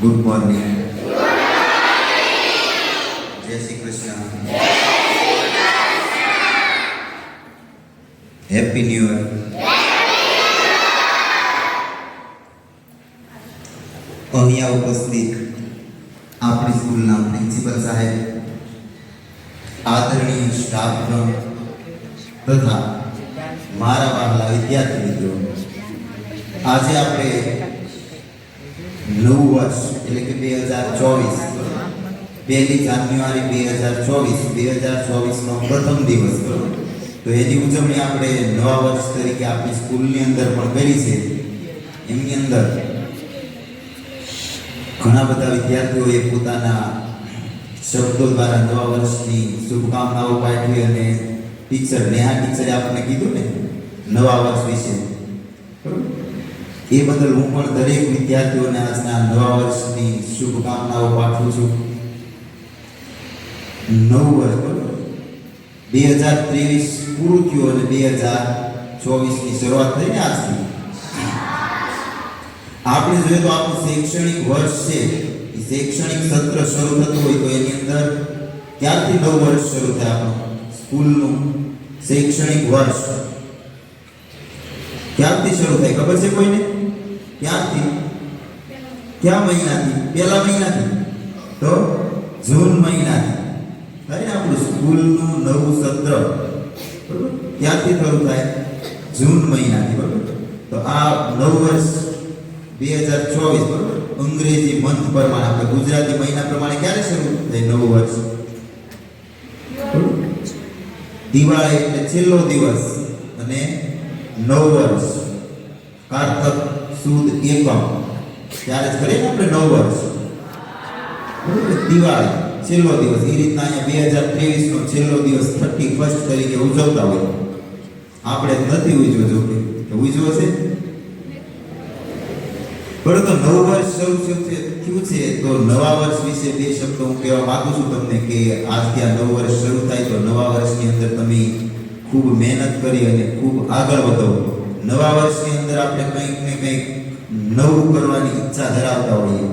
good morning Jai Shri Krishna happy new year અહીંયા ઉપસ્થિત આપણી સ્કૂલના પ્રિન્સિપલ સાહેબ આદરણીય સ્ટાફગણ તથા મારા વહાલા વિદ્યાર્થી મિત્રો આજે આપણે નવું વર્ષ એટલે કે બે હજાર ચોવીસ. પહેલી જાન્યુઆરી બે હજાર ચોવીસ, બે હજાર ચોવીસનો પ્રથમ દિવસ. તો એની ઉજવણી આપણે નવા વર્ષ તરીકે આપણી સ્કૂલની અંદર પણ કરી છે. એમની અંદર ઘણા બધા વિદ્યાર્થીઓએ પોતાના શબ્દો દ્વારા નવા વર્ષની શુભકામનાઓ પાઠવી અને ટીચર નેહા ટીચરે આપણને કીધું ને, નવા વર્ષ વિશે. બરોબર? એ બદલ હું પણ દરેક વિદ્યાર્થીઓને આજના નવા વર્ષની શુભકામનાઓ પાઠવું છું. નવું વર્ષ બરોબર. બે હજાર ત્રેવીસ પૂરું થયું અને બે હજાર ચોવીસની શરૂઆત થઈને આજથી આપણે જોઈએ તો આપણું શૈક્ષણિક વર્ષ છે. શૈક્ષણિક સત્ર શરૂ થતું હોય તો એની અંદર ક્યારથી નવ વર્ષ શરૂ થાય આપણું? સ્કૂલનું શૈક્ષણિક વર્ષ. ક્યારથી શરૂ થાય? ખબર છે કોઈને? ક્યારથી ક્યાં મહિનાથી પહેલા મહિનાથી તો જૂન મહિનાથી થાય આપણું સ્કૂલનું નવું સત્ર? બરોબર? ક્યાંથી શરૂ થાય? જૂન મહિનાથી, બરોબર? તો આ નવ વર્ષ બે હજાર ચોવીસ, બરોબર? અંગ્રેજી મંથ પ્રમાણે આપણે ગુજરાતી મહિના પ્રમાણે ક્યારે શરૂ થાય નવું વર્ષ? દિવાળી એટલે છેલ્લો દિવસ અને નવ વર્ષ. કારતક સુદ એકમ. ત્યારે જ કરીએ આપણે નવ વર્ષ? દિવાળી, છેલ્લો દિવસ. એ રીતના અહીંયા બે હજાર ત્રેવીસ નો છેલ્લો દિવસ થર્ટી ફર્સ્ટ તરીકે ઉજવતા હોય. આપણે નથી ઉજવો જો કે. ઉજવો છે? પરંતુ નવ વર્ષ શરૂ થયું છે તો નવા વર્ષ વિશે બે શબ્દો હું કહેવા માંગુ છું તમને કે આજથી આ નવ વર્ષ શરૂ થાય તો નવા વર્ષની અંદર તમે ખૂબ મહેનત કરી અને ખૂબ આગળ વધો. નવા વર્ષની અંદર આપણે કંઈક ને કંઈક નવું કરવાની ઈચ્છા ધરાવતા હોઈએ.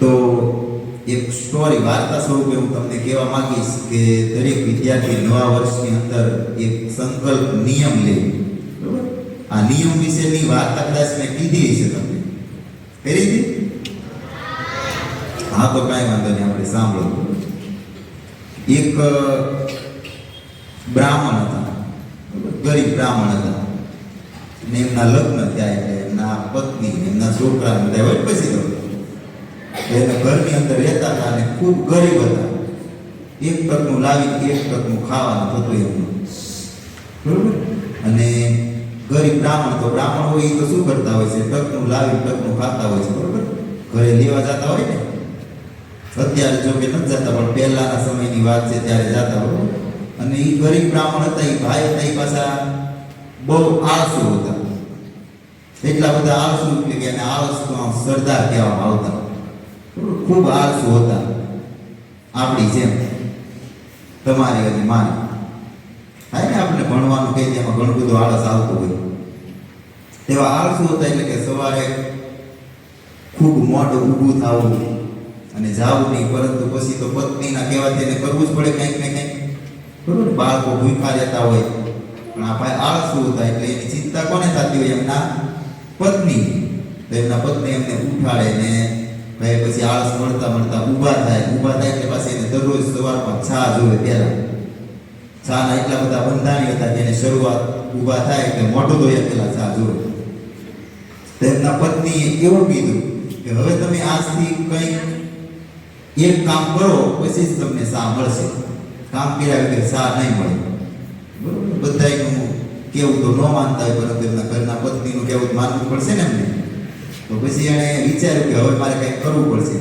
તો એક સ્ટોરી વાર્તા સ્વરૂપે હું તમને કહેવા માંગીશ કે દરેક વિદ્યાર્થી નવા વર્ષની અંદર એક સંકલ્પ, નિયમ લે. આ નિયમ વિશેની વાર્તા કદાચ મેં કીધી છે તમને. કરી હતી હા, તો કાંઈ વાંધો નહીં, આપણે સાંભળો. એક બ્રાહ્મણ હતા. ગરીબ બ્રાહ્મણ હતા. ને એમના લગ્ન થયા એટલે એમના પત્ની એમના છોકરા બધા હોય પછી તો એને ઘરની અંદર રહેતા હતા અને ખૂબ ગરીબ હતા. એક ટકનું લાવી એક ટકનું ખાવાનું થતું એમનું. બરોબર? અને ગરીબ બ્રાહ્મણ તો બ્રાહ્મણ હોય એ તો શું કરતા હોય છે? ટકનું લાવી ટકનું ખાતા હોય છે, બરોબર? ઘરે લેવા જતા હોય ને? અત્યારે જો કે નથી જતા, પણ પહેલાના સમયની વાત છે ત્યારે જતા, બરોબર? અને એ ગરીબ બ્રાહ્મણ હતા એ ભાઈ હતા એ પાછા બહુ આળસુ હતા. એટલા બધા આળસુ એટલે કે એને આળસમાં સરદાર કહેવામાં આવતા. ખૂબ આળસુ હતા. આપણી જેમ. તમારી અને મારી થાય ને આપણે ભણવાનું કહે તેમાં ઘણું બધું આળસ આવતું હોય. તેવા આળસુ હતા એટલે કે સવારે ખૂબ મોઢું ઊભું થવું અને જાવું નહીં, પરંતુ પછી તો પત્નીના કહેવાથી એને કરવું જ પડે કંઈક ને કંઈક. બરોબર? બાળકો ભૂખા રહેતા હોય. પણ આ ભાઈ આળસુ હતા એટલે એની ચિંતા કોને થતી હોય એમના પત્ની. તેમના પત્ની એમને ઉઠાડે ને ભાઈ પછી આળસ મળતા મળતા ઊભા થાય. ઊભા થાય એટલે પાછી એને દરરોજ સવારમાં ચા જોવે પહેલા ચાના એટલા બધા બંધાણી હતા કે એને શરૂઆત ઊભા થાય એટલે મોટું ધોયા પેલા ચા જોવે. તેમના પત્નીએ એવું કીધું કે હવે તમે આજથી કંઈક એક કામ કરો, પછી જ તમને સા મળશે. કામ કર્યા વગર સા નહીં મળે. બરોબર? બધાયનું કેવું તો ન માનતા હોય, પરંતુ એમના ઘરના પત્નીનું કેવું માનવું પડશે ને એમને? તો પછી એણે વિચાર્યું કે હવે મારે કંઈક કરવું પડશે.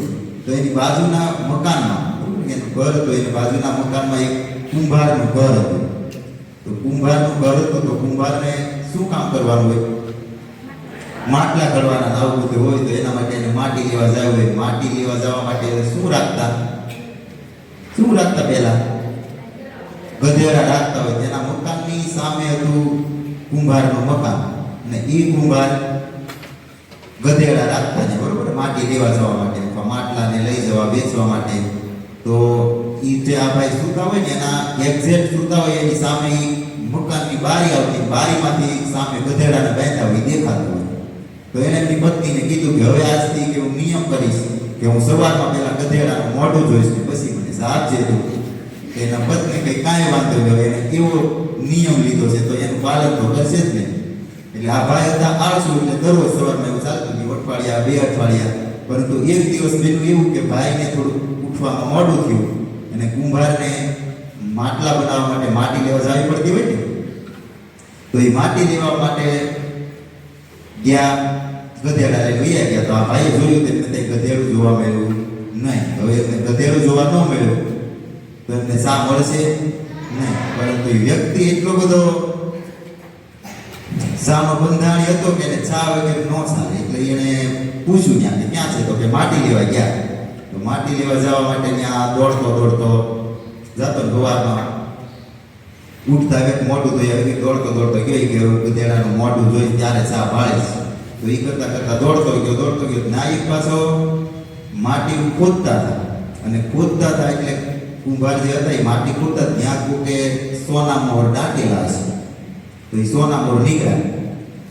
તો એની બાજુના મકાનમાં? એનું ઘર હતું, એની બાજુના મકાનમાં એક કુંભારનું ઘર હતું. તો કુંભારનું ઘર હતું, તો કુંભારને શું કામ કરવાનું હોય? માટલા કરવાના આવું બધું હોય, તો એના માટે એને માટી લેવા જવું હોય. માટી લેવા જવા માટે શું રાખતા? શું રાખતા પહેલા? ગધેડા રાખતા હોય. તેના સામે હતું કુંભારનો મકાન અને એ કુંભાર ગધેડા રાખતા છે, બરોબર? માટી લેવા જવા માટે અથવા માટલાને લઈ જવા, વેચવા માટે. તો એ જે આ ભાઈ સુતા હોય ને, એના એક્ઝેક્ટ સુતા હોય એની સામે મકાનની બારી આવતી, બારીમાંથી સામે ગધેડાને બેઠા હોય દેખાતું હોય. તો એને એમની પત્નીને કીધું કે, હવે આજથી કે હું નિયમ કરીશ કે હું સવારમાં પહેલાં ગધેડાનું મોઢું જોઈશ પછી મને સાપ જે એના પત્ની કઈ કાંઈ વાંધો હવે એને કેવો નિયમ લીધો છે તો એનું પાલન તો કરશે જ ને એટલે આ ભાઈ હતા આળસુ એટલે દરરોજ સવારમાં એવું ચાલતું હતું અઠવાડિયા બે અઠવાડિયા પરંતુ એક દિવસ બન્યું એવું કે ભાઈને થોડું ઉઠવામાં મોડું થયું અને કુંભારને માટલા બનાવવા માટે માટી લેવા જવી પડતી હોય ને તો એ માટી લેવા માટે ગયા ગધેડા લઈ ગયા તો આ ભાઈએ જોયું તેમને તે ગધેડું જોવા મળ્યું નહીં હવે ગધેડું જોવા ન મળ્યું તો એમને શા મળશે? નહીં. પરંતુ વ્યક્તિ એટલો બધો શાનો બંધાણી હતો કે એને ચા વગેરે ન ચાલે એટલે એણે પૂછ્યું ત્યાં કે ક્યાં છે? તો કે માટી લેવા ગયા. તો માટી લેવા જવા માટે ત્યાં દોડતો દોડતો જતો ને ઉઠતા વેત મોટું તો એ દોડતો દોડતો ગયો ગયો. ગધેડાનું મોઢું જોઈ ત્યારે ચા ભાળીશ તો એ કરતા કરતા દોડતો ગયો દોડતો ગયો. ના એક પાછો માટી ખોદતા હતા. અને ખોદતા હતા એટલે કુંભાર જે હતા, એ માટી ખોદતા ત્યાં કોકે સોના મોર દાટેલા છે તો એ સોના મોર નીકળ્યા.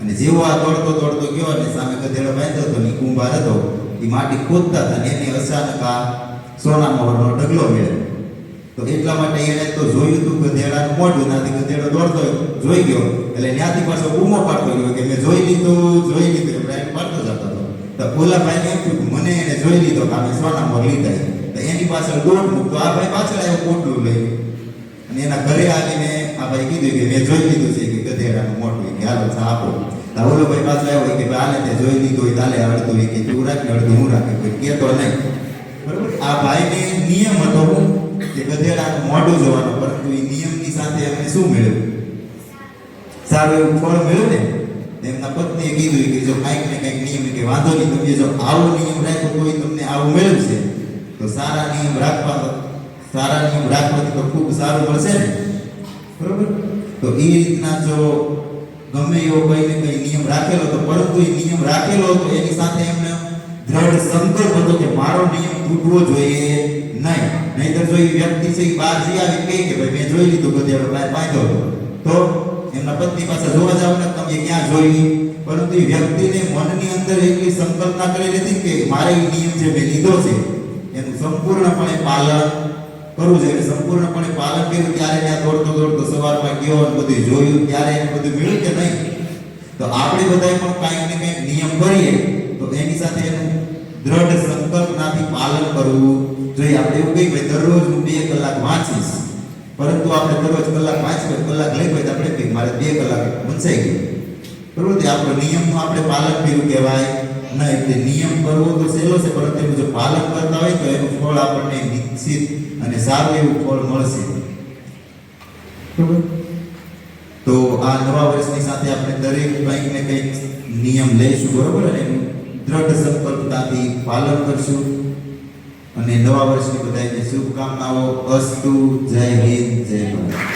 અને જેવો આ દોડતો દોડતો ગયો અને સામે ગધેડો બાંધ્યો હતો ને કુંભાર હતો, એ માટી ખોદતા હતા ને એની અચાનક આ સોના મોરનો ઢગલો મળ્યો તો એટલા માટે એને તો જોયું હતું ગધેડાનું મોઢું નાથી ગધેડો દોડતો જોઈ ગયો. એટલે ત્યાંથી પાછો બૂમો પાડતો ગયો કે મેં જોઈ લીધું જોઈ લીધું. એટલે પાડતો જતો હતો. તો ઓલા ભાઈને એમ મને એને જોઈ લીધો કે અમે સોના મોર લીધા છે. તો એની પાછળ દોડ મૂકતો. આ ભાઈ પાછળ આવ્યો કોટલું લઈ અને એના ઘરે આવીને આ ભાઈ કીધું કે મેં જોઈ લીધું છે કે ગધેડાનું મોટું કે હાલો આપો. તો ભાઈ પાછો આવ્યો કે ભાઈ આને તે જોઈ લીધું હોય તાલે અડધું. હોય કે તું રાખને અડધું, હું રાખે. કોઈ કહેતો નહીં. બરોબર? આ ભાઈને નિયમ હતો કે ગધેડાનું મોઢું જોવાનું, પરંતુ એ નિયમની સાથે એમને શું મળ્યું? સારું એવું ફળ મળ્યું ને? એમના પત્નીએ કીધું કે જો કાંઈક ને કાંઈક નિયમ કે વાંધો નહીં તમે જો આવો નિયમ રાખ્યો તો તમને આવું મળ્યું છે. તો સારા નિયમ રાખવા સારા નિયમ રાખવાથી તો ખૂબ સારું મળશે ને? બરોબર? તો એ રીતના જો ગમે એવો કોઈ ને નિયમ રાખેલો તો પરંતુ એ નિયમ રાખેલો હતો, એની સાથે એમને દ્રઢ સંકલ્પ હતો કે મારો નિયમ તૂટવો જોઈએ નહીં. નહીતર જો એ વ્યક્તિ છે એ બહાર જઈ આવી કહે કે ભાઈ, મેં જોઈ લીધું ગધેડો બહાર બાંધ્યો. તો એમના પત્ની પાસે જોવા જાવ ને, તમે ક્યાં જોઈ? પરંતુ એ વ્યક્તિને મનની અંદર એટલી સંકલ્પના કરેલી હતી કે મારે એ નિયમ જે મેં લીધો છે એનું સંપૂર્ણપણે પાલન કરવું છે એટલે સંપૂર્ણપણે પાલન કર્યું ત્યારે ત્યાં દોડતો દોડતો સવારમાં ગયો અને બધું જોયું, ત્યારે એને બધું મળ્યું કે નહીં? તો આપણે બધાએ પણ કાંઈક ને કંઈક નિયમ કરીએ, તો એની સાથે એનું દ્રઢ સંકલ્પનાથી પાલન કરવું જોઈએ. આપણે એવું કહીએ ભાઈ, દરરોજ હું બે કલાક વાંચીશ, પરંતુ આપણે દરરોજ કલાક વાંચીએ કલાક લઈ હોય તો આપણે કહીએ મારે બે કલાક વંચાઈ ગયું. બરોબર? તે આપણો નિયમનું આપણે પાલન કર્યું કહેવાય. ના એટલે નિયમ કરવો તો સહેલો છે, પરંતુ એનું જો પાલન કરતા હોય તો એનું ફળ આપણને નિશ્ચિત અને સારું એવું ફળ મળશે. તો આ નવા વર્ષની સાથે આપણે દરેક કંઈક ને કંઈક નિયમ લઈશું, બરોબર? અને દ્રઢ સંકલ્પતાથી પાલન કરશું. અને નવા વર્ષની બધાને શુભકામનાઓ, અસ્તુ, જય હિન્દ, જય ભારત.